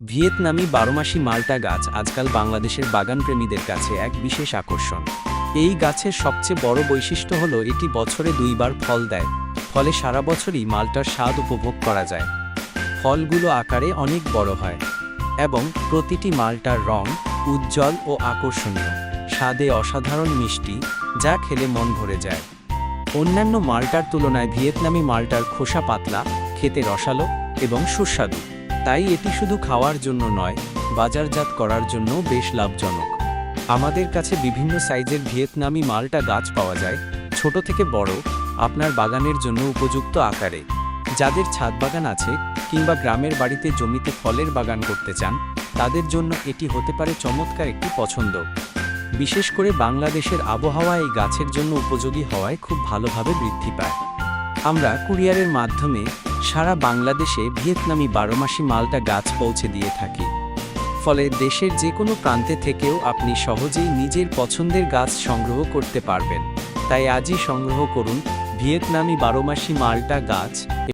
ভিয়েতনামি বারোমাসি মাল্টা গাছ আজকাল বাংলাদেশের বাগানপ্রেমীদের কাছে এক বিশেষ আকর্ষণ। এই গাছের সবচেয়ে বড় বৈশিষ্ট্য হল এটি বছরে দুইবার ফল দেয়। ফলে সারা বছরই মালটার স্বাদ উপভোগ করা যায়। ফলগুলো আকারে অনেক বড় হয় এবং প্রতিটি মালটার রং উজ্জ্বল ও আকর্ষণীয়। স্বাদে অসাধারণ মিষ্টি, যা খেলে মন ভরে যায়। অন্যান্য মালটার তুলনায় ভিয়েতনামি মালটার খোসা পাতলা, খেতে রসালো এবং সুস্বাদু। তাই এটি শুধু খাওয়ার জন্য নয়, বাজারজাত করার জন্য বেশ লাভজনক। আমাদের কাছে বিভিন্ন সাইজের ভিয়েতনামি মালটা গাছ পাওয়া যায়, ছোট থেকে বড়, আপনার বাগানের জন্য উপযুক্ত আকারে। যাদের ছাদ বাগান আছে কিংবা গ্রামের বাড়িতে জমিতে ফলের বাগান করতে চান, তাদের জন্য এটি হতে পারে চমৎকার একটি পছন্দ। বিশেষ করে বাংলাদেশের আবহাওয়া এই গাছের জন্য উপযোগী হওয়ায় খুব ভালোভাবে বৃদ্ধি পায়। আমরা কুরিয়ারের মাধ্যমে সারা বাংলাদেশে ভিয়েতনামি বারোমাসি মালটা গাছ পৌঁছে দিয়ে থাকে। ফলে দেশের যে কোনো প্রান্তে থেকেও আপনি সহজেই নিজের পছন্দের গাছ সংগ্রহ করতে পারবেন। তাই আজই সংগ্রহ করুন ভিয়েতনামি বারোমাসি মালটা গাছ